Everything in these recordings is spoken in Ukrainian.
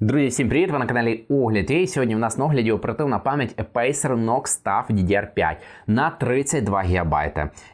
Друзі, всім привіт! Ви на каналі Огляд. І сьогодні в нас на огляді оперативна пам'ять Apacer Knox TUF DDR5 на 32 ГБ,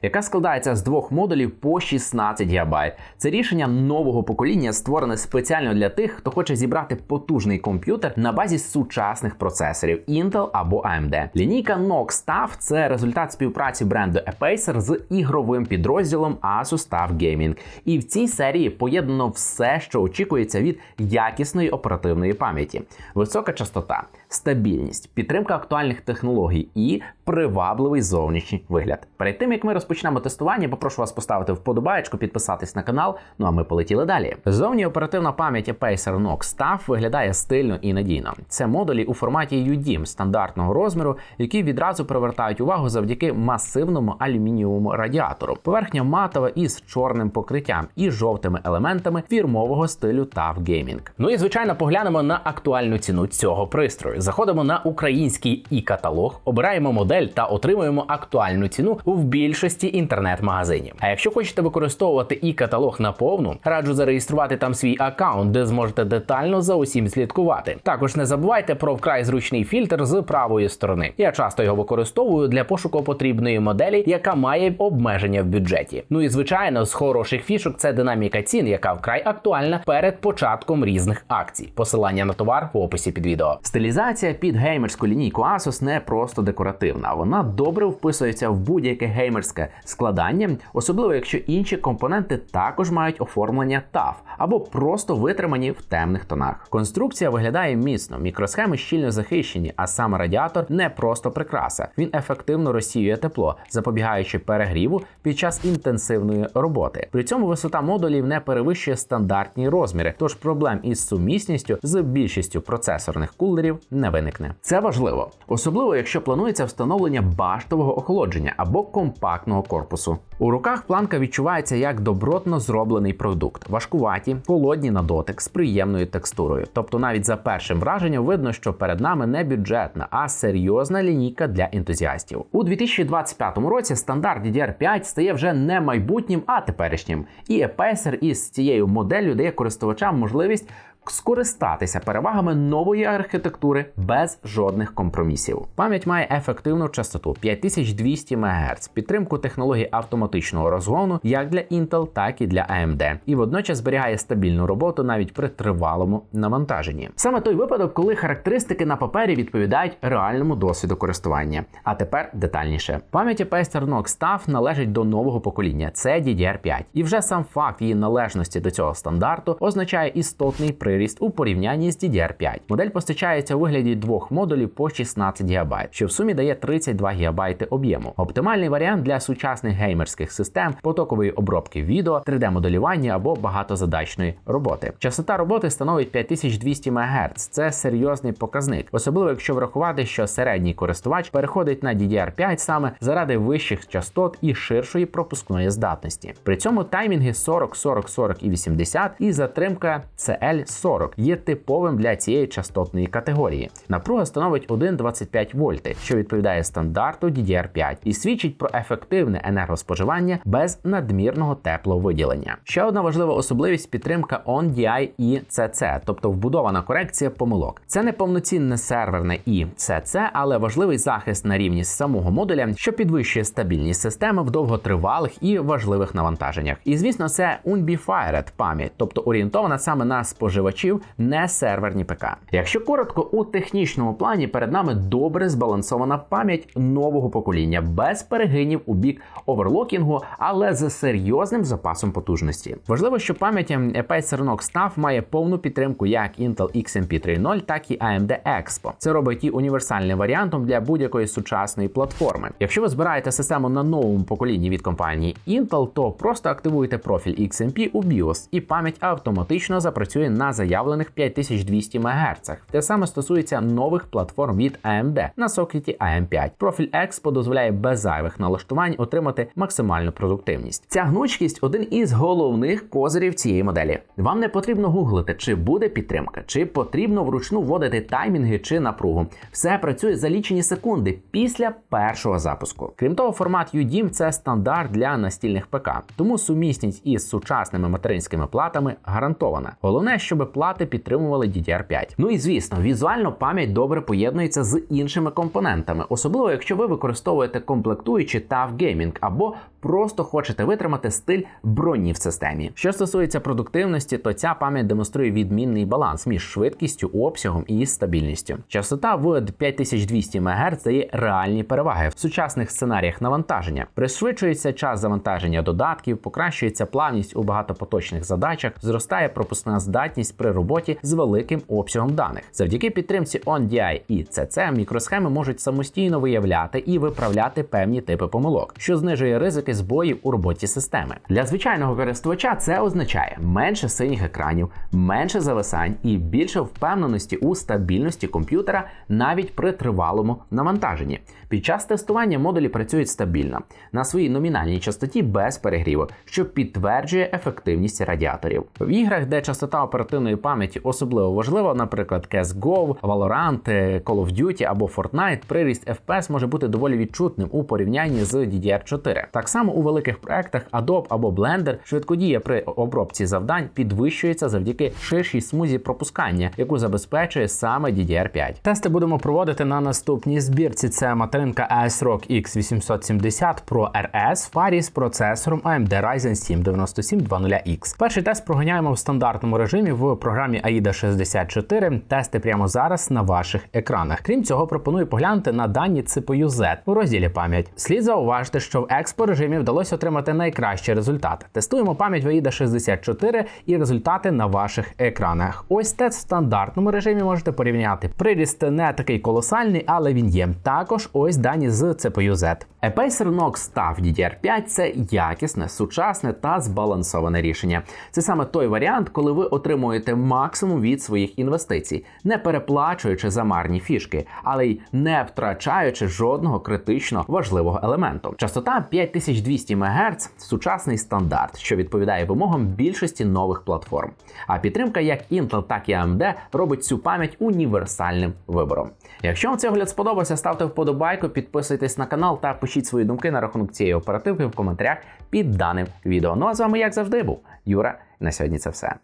яка складається з двох модулів по 16 ГБ. Це рішення нового покоління, створене спеціально для тих, хто хоче зібрати потужний комп'ютер на базі сучасних процесорів Intel або AMD. Лінійка Knox TUF – це результат співпраці бренду Apacer з ігровим підрозділом Asus TUF Gaming. І в цій серії поєднано все, що очікується від якісної оперативної оперативної пам'яті, висока частота, стабільність, підтримка актуальних технологій і привабливий зовнішній вигляд. Перед тим як ми розпочнемо тестування, попрошу вас поставити вподобаєчку, підписатись на канал. Ну а ми полетіли далі. Зовні оперативна пам'ять Apacer Knox TUF виглядає стильно і надійно. Це модулі у форматі UDIM стандартного розміру, які відразу привертають увагу завдяки масивному алюмінієвому радіатору. Поверхня матова із чорним покриттям і жовтими елементами фірмового стилю TUF Gaming. Ну і звичайно, поглянемо на актуальну ціну цього пристрою. Заходимо на український і каталог, обираємо модель та отримуємо актуальну ціну в більшості інтернет-магазинів. А якщо хочете використовувати і каталог на повну, раджу зареєструвати там свій аккаунт, де зможете детально за усім слідкувати. Також не забувайте про вкрай зручний фільтр з правої сторони. Я часто його використовую для пошуку потрібної моделі, яка має обмеження в бюджеті. Ну і звичайно, з хороших фішок це динаміка цін, яка вкрай актуальна перед початком різних акцій. Посилання на товар в описі під відео. Стилізація під геймерську лінійку Asus не просто декоративна, вона добре вписується в будь-яке геймерське складання, особливо якщо інші компоненти також мають оформлення TAF або просто витримані в темних тонах. Конструкція виглядає міцно, мікросхеми щільно захищені, а сам радіатор не просто прикраса. Він ефективно розсіює тепло, запобігаючи перегріву під час інтенсивної роботи. При цьому висота модулів не перевищує стандартні розміри, тож проблем із сумісністю з більшістю процесорних кулерів не виникне. Це важливо, особливо якщо планується встановлення баштового охолодження або компактного корпусу. У руках планка відчувається як добротно зроблений продукт, важкуваті, холодні на дотик з приємною текстурою. Тобто, навіть за першим враженням видно, що перед нами не бюджетна, а серйозна лінійка для ентузіастів. У 2025 році стандарт DDR5 стає вже не майбутнім, а теперішнім. І Apacer із цією моделлю дає користувачам можливість скористатися перевагами нової архітектури без жодних компромісів. Пам'ять має ефективну частоту 5200 МГц, підтримку технології автоматичного розгону як для Intel, так і для AMD, і водночас зберігає стабільну роботу навіть при тривалому навантаженні. Саме той випадок, коли характеристики на папері відповідають реальному досвіду користування. А тепер детальніше. Пам'ять Apacer Knox TUF належить до нового покоління, це DDR5. І вже сам факт її належності до цього стандарту означає істотний при приріст у порівнянні з DDR5. Модель постачається у вигляді двох модулів по 16 ГБ, що в сумі дає 32 ГБ об'єму. Оптимальний варіант для сучасних геймерських систем, потокової обробки відео, 3D-моделювання або багатозадачної роботи. Частота роботи становить 5200 МГц. Це серйозний показник, особливо якщо врахувати, що середній користувач переходить на DDR5 саме заради вищих частот і ширшої пропускної здатності. При цьому таймінги 40, 40, 40 і 80 і затримка CL 40 є типовим для цієї частотної категорії. Напруга становить 1,25 вольти, що відповідає стандарту DDR5 і свідчить про ефективне енергоспоживання без надмірного тепловиділення. Ще одна важлива особливість підтримка OnDI і CC, тобто вбудована корекція помилок. Це не повноцінне серверне і CC, але важливий захист на рівні самого модуля, що підвищує стабільність системи в довготривалих і важливих навантаженнях. І звісно, це Unbifired пам'ять, тобто орієнтована саме на споживання споживачів, не серверні ПК. Якщо коротко, у технічному плані перед нами добре збалансована пам'ять нового покоління, без перегинів у бік оверлокінгу, але з серйозним запасом потужності. Важливо, що пам'ять Apacer Knox TUF має повну підтримку як Intel XMP 3.0, так і AMD Expo. Це робить її універсальним варіантом для будь-якої сучасної платформи. Якщо ви збираєте систему на новому поколінні від компанії Intel, то просто активуєте профіль XMP у BIOS, і пам'ять автоматично запрацює на заявлених 5200 МГц. Те саме стосується нових платформ від AMD на сокеті AM5. Профіль Expo дозволяє без зайвих налаштувань отримати максимальну продуктивність. Ця гнучкість один із головних козирів цієї моделі. Вам не потрібно гуглити, чи буде підтримка, чи потрібно вручну вводити таймінги чи напругу. Все працює за лічені секунди після першого запуску. Крім того, формат UDIM – це стандарт для настільних ПК, тому сумісність із сучасними материнськими платами гарантована. Головне, щоб плати підтримували DDR5. Ну і звісно, візуально пам'ять добре поєднується з іншими компонентами, особливо якщо ви використовуєте комплектуючі в геймінг або просто хочете витримати стиль броні в системі. Що стосується продуктивності, то ця пам'ять демонструє відмінний баланс між швидкістю, обсягом і стабільністю. Частота в 5200 МГц дає реальні переваги в сучасних сценаріях навантаження. Пришвидшується час завантаження додатків, покращується плавність у багатопоточних задачах, зростає пропускна здатність при роботі з великим обсягом даних. Завдяки підтримці OnDI і CC мікросхеми можуть самостійно виявляти і виправляти певні типи помилок, що знижує ризики збоїв у роботі системи. Для звичайного користувача це означає менше синіх екранів, менше зависань і більше впевненості у стабільності комп'ютера навіть при тривалому навантаженні. Під час тестування модулі працюють стабільно на своїй номінальній частоті без перегріву, що підтверджує ефективність радіаторів. В іграх, де частота оперативної пам'яті особливо важлива, наприклад, CSGO, Valorant, Call of Duty або Fortnite, приріст FPS може бути доволі відчутним у порівнянні з DDR4. Так само у великих проектах Adobe або Blender швидкодія при обробці завдань підвищується завдяки ширшій смузі пропускання, яку забезпечує саме DDR5. Тести будемо проводити на наступній збірці. Це материнка ASRock X870 Pro RS в з процесором AMD Ryzen 7 9720X. Перший тест проганяємо в стандартному режимі в програмі AIDA 64. Тести прямо зараз на ваших екранах. Крім цього, пропоную поглянути на дані CPU Z у розділі пам'ять. Слід зауважити, що в експо режимі вдалося отримати найкращий результат. Тестуємо пам'ять в AIDA 64 і результати на ваших екранах. Ось тест в стандартному режимі можете порівняти. Приріст не такий колосальний, але він є. Також ось дані з CPU Z. Apacer Knox TUF DDR5 це якісне, сучасне та збалансоване рішення. Це саме той варіант, коли ви отримуєте максимум від своїх інвестицій, не переплачуючи за марні фішки, але й не втрачаючи жодного критично важливого елементу. Частота 5200 МГц сучасний стандарт, що відповідає вимогам більшості нових платформ. А підтримка як Intel, так і AMD робить цю пам'ять універсальним вибором. Якщо вам цей огляд сподобався, ставте вподобайку, підписуйтесь на канал та пишіть свої думки на рахунок цієї оперативки в коментарях під даним відео. Ну а з вами, як завжди, був Юра. На сьогодні це все.